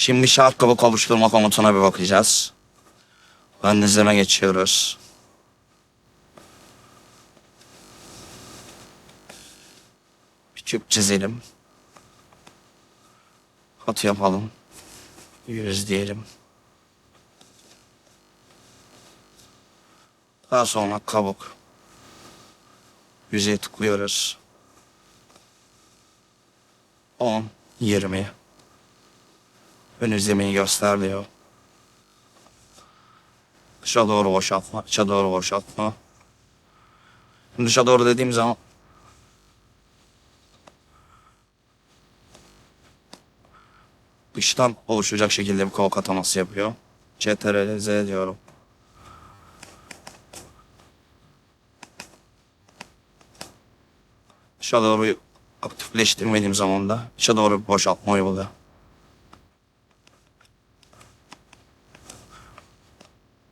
Şimdi şart kabuk kavuşturma komutuna bir bakacağız. Ön dizime geçiyoruz. Bir küp çizelim. Hat yapalım. Yüz diyelim. Daha sonra kabuk. Yüzeye tıklıyoruz. 10, 20. Ön izlemeyi göstermiyor. Dışa doğru boşaltma, dışa doğru boşaltma. Şimdi Dışa doğru dediğim zaman dıştan oluşacak şekilde bir kol kataması yapıyor. CTRL Z diyorum. Dışa doğru aktifleştirmediğim zaman da dışa doğru boşaltma uyguluyor.